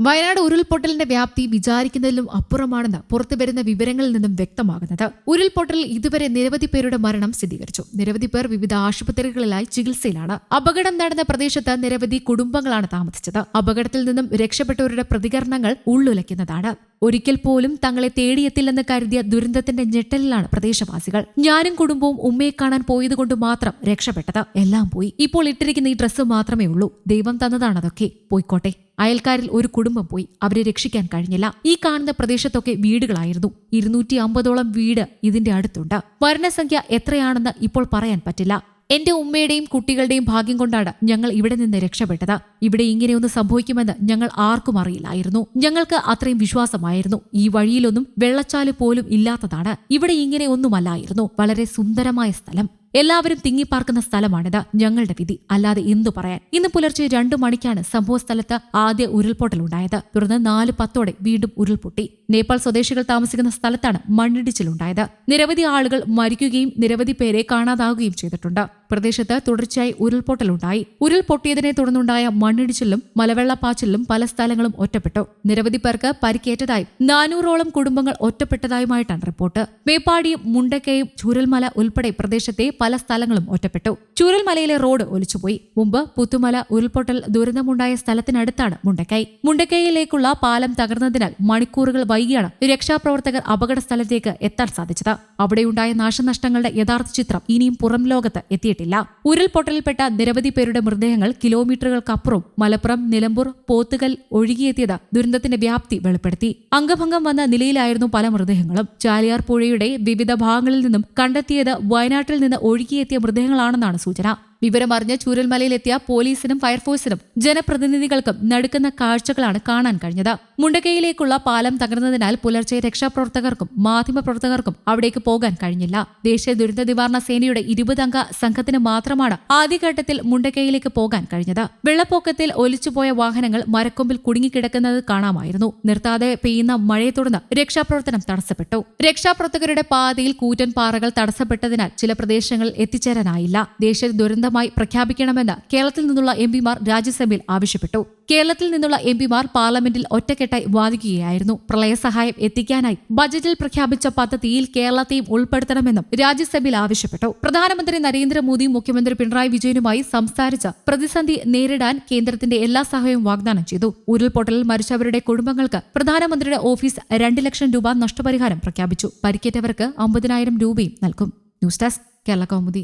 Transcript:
വയനാട് ഉരുൾപൊട്ടലിന്റെ വ്യാപ്തി വിചാരിക്കുന്നതിലും അപ്പുറമാണെന്ന് പുറത്തു വരുന്ന വിവരങ്ങളിൽ നിന്നും വ്യക്തമാകുന്നത്. ഉരുൾപൊട്ടൽ ഇതുവരെ നിരവധി പേരുടെ മരണം സ്ഥിരീകരിച്ചു. നിരവധി പേർ വിവിധ ആശുപത്രികളിലായി ചികിത്സയിലാണ്. അപകടം നടന്ന പ്രദേശത്ത് നിരവധി കുടുംബങ്ങളാണ് താമസിച്ചത്. അപകടത്തിൽ നിന്നും രക്ഷപ്പെട്ടവരുടെ പ്രതികരണങ്ങൾ ഉള്ളുലയ്ക്കുന്നതാണ്. ഒരിക്കൽ പോലും തങ്ങളെ തേടിയെത്തില്ലെന്ന് കരുതിയ ദുരന്തത്തിന്റെ ഞെട്ടലിലാണ് പ്രദേശവാസികൾ. ഞാനും കുടുംബവും ഉമ്മയെ കാണാൻ പോയതുകൊണ്ട് മാത്രം രക്ഷപ്പെട്ടത്. എല്ലാം പോയി. ഇപ്പോൾ ഇട്ടിരിക്കുന്ന ഈ ഡ്രസ്സ് മാത്രമേ ഉള്ളൂ. ദൈവം തന്നതാണതൊക്കെ. പോയിക്കോട്ടെ. അയൽക്കാരിൽ ഒരു കുടുംബം പോയി അവരെ രക്ഷിക്കാൻ കഴിഞ്ഞില്ല. ഈ കാണുന്ന പ്രദേശത്തൊക്കെ വീടുകളായിരുന്നു. ഇരുന്നൂറ്റി അമ്പതോളം വീട് ഇതിന്റെ അടുത്തുണ്ട്. മരണസംഖ്യ എത്രയാണെന്ന് ഇപ്പോൾ പറയാൻ പറ്റില്ല. എന്റെ ഉമ്മയുടെയും കുട്ടികളുടെയും ഭാഗ്യം കൊണ്ടാണ് ഞങ്ങൾ ഇവിടെ നിന്ന് രക്ഷപ്പെട്ടത്. ഇവിടെ ഇങ്ങനെയൊന്ന് സംഭവിക്കുമെന്ന് ഞങ്ങൾ ആർക്കും അറിയില്ലായിരുന്നു. ഞങ്ങൾക്ക് അത്രയും വിശ്വാസമായിരുന്നു. ഈ വഴിയിലൊന്നും വെള്ളച്ചാൽ പോലും ഇല്ലാത്തതാണ്. ഇവിടെ ഇങ്ങനെ ഒന്നുമല്ലായിരുന്നു. വളരെ സുന്ദരമായ സ്ഥലം. എല്ലാവരും തിങ്ങിപ്പാർക്കുന്ന സ്ഥലമാണിത്. ഞങ്ങളുടെ വിധി. അല്ലാതെ എന്തു പറയാൻ? ഇന്ന് പുലർച്ചെ രണ്ടു മണിക്കാണ് സംഭവ സ്ഥലത്ത് ആദ്യ ഉരുൾപൊട്ടൽ ഉരുൾപൊട്ടലുണ്ടായത്. തുടർന്ന് നാല് പത്തോടെ വീണ്ടും ഉരുൾപൊട്ടി. നേപ്പാൾ സ്വദേശികൾ താമസിക്കുന്ന സ്ഥലത്താണ് മണ്ണിടിച്ചിലുണ്ടായത്. നിരവധി ആളുകൾ മരിക്കുകയും നിരവധി പേരെ കാണാതാകുകയും ചെയ്തിട്ടുണ്ട്. പ്രദേശത്ത് തുടർച്ചയായി ഉരുൾപൊട്ടലുണ്ടായി. ഉരുൾപൊട്ടിയതിനെ തുടർന്നുണ്ടായ മണ്ണിടിച്ചിലും മലവെള്ളപ്പാച്ചിലും പല സ്ഥലങ്ങളും ഒറ്റപ്പെട്ടു. നിരവധി പേർക്ക് പരിക്കേറ്റതായും നാനൂറോളം കുടുംബങ്ങൾ ഒറ്റപ്പെട്ടതായുമായിട്ടാണ് റിപ്പോർട്ട്. മേപ്പാടിയും മുണ്ടക്കയും ചൂരൽമല ഉൾപ്പെടെ പ്രദേശത്തെ പല സ്ഥലങ്ങളും ഒറ്റപ്പെട്ടു. ചൂരൽമലയിലെ റോഡ് ഒലിച്ചുപോയി. മുമ്പ് പുത്തുമല ഉരുൾപൊട്ടൽ ദുരന്തമുണ്ടായ സ്ഥലത്തിനടുത്താണ് മുണ്ടക്കൈ. മുണ്ടക്കൈയിലേക്കുള്ള പാലം തകർന്നതിനാൽ മണിക്കൂറുകൾ വൈകിയാണ് രക്ഷാപ്രവർത്തകർ അപകട സ്ഥലത്തേക്ക് എത്താൻ സാധിച്ചത്. അവിടെയുണ്ടായ നാശനഷ്ടങ്ങളുടെ യഥാർത്ഥ ചിത്രം ഇനിയും പുറം ലോകത്ത് എത്തിയിട്ടില്ല. ഉരുൾപൊട്ടലിൽപ്പെട്ട നിരവധി പേരുടെ മൃതദേഹങ്ങൾ കിലോമീറ്ററുകൾക്കപ്പുറം മലപ്പുറം നിലമ്പൂർ പോത്തുകൽ ഒഴുകിയെത്തിയത് ദുരന്തത്തിന്റെ വ്യാപ്തി വെളിപ്പെടുത്തി. അംഗഭംഗം വന്ന നിലയിലായിരുന്നു പല മൃതദേഹങ്ങളും. ചാലിയാർ പുഴയുടെ വിവിധ ഭാഗങ്ങളിൽ നിന്നും കണ്ടെത്തിയത് വയനാട്ടിൽ നിന്ന് ഒഴുകിയെത്തിയ മൃതദേഹങ്ങളാണെന്നാണ് സൂചന വിവരമറിഞ്ഞ് ചൂരൽമലയിലെത്തിയ പോലീസിനും ഫയർഫോഴ്സിനും ജനപ്രതിനിധികൾക്കും നടുക്കുന്ന കാഴ്ചകളാണ് കാണാൻ കഴിഞ്ഞത്. മുണ്ടക്കൈയിലേക്കുള്ള പാലം തകർന്നതിനാൽ പുലർച്ചെ രക്ഷാപ്രവർത്തകർക്കും മാധ്യമപ്രവർത്തകർക്കും അവിടേക്ക് പോകാൻ കഴിഞ്ഞില്ല. ദേശീയ ദുരന്ത നിവാരണ സേനയുടെ ഇരുപതംഗ സംഘത്തിന് മാത്രമാണ് ആദ്യഘട്ടത്തിൽ മുണ്ടക്കൈയിലേക്ക് പോകാൻ കഴിഞ്ഞത്. വെള്ളപ്പൊക്കത്തിൽ ഒലിച്ചുപോയ വാഹനങ്ങൾ മരക്കൊമ്പിൽ കുടുങ്ങിക്കിടക്കുന്നത് കാണാമായിരുന്നു. നിർത്താതെ പെയ്യുന്ന മഴയെ തുടർന്ന് രക്ഷാപ്രവർത്തനം തടസ്സപ്പെട്ടു. രക്ഷാപ്രവർത്തകരുടെ പാതയിൽ കൂറ്റൻ പാറകൾ തടസ്സപ്പെട്ടതിനാൽ ചില പ്രദേശങ്ങളിൽ എത്തിച്ചേരാനായില്ല. ദേശീയ ദുരന്തമായി പ്രഖ്യാപിക്കണമെന്ന് കേരളത്തിൽ നിന്നുള്ള എം പിമാർ രാജ്യസഭയിൽ ആവശ്യപ്പെട്ടു. കേരളത്തിൽ നിന്നുള്ള എം പിമാർ പാർലമെന്റിൽ ഒറ്റക്കെട്ടായി വാദിക്കുകയായിരുന്നു. പ്രളയസഹായം എത്തിക്കാനായി ബജറ്റിൽ പ്രഖ്യാപിച്ച പദ്ധതിയിൽ കേരളത്തെയും ഉൾപ്പെടുത്തണമെന്നും രാജ്യസഭയിൽ ആവശ്യപ്പെട്ടു. പ്രധാനമന്ത്രി നരേന്ദ്രമോദിയും മുഖ്യമന്ത്രി പിണറായി വിജയനുമായി സംസാരിച്ച് പ്രതിസന്ധി നേരിടാൻ കേന്ദ്രത്തിന്റെ എല്ലാ സഹായവും വാഗ്ദാനം ചെയ്തു. ഉരുൾപൊട്ടലിൽ മരിച്ചവരുടെ കുടുംബങ്ങൾക്ക് പ്രധാനമന്ത്രിയുടെ ഓഫീസ് രണ്ട് ലക്ഷം രൂപ നഷ്ടപരിഹാരം പ്രഖ്യാപിച്ചു. പരിക്കേറ്റവർക്ക് അമ്പതിനായിരം രൂപയും നൽകും. News desk Kerala Kaumudi.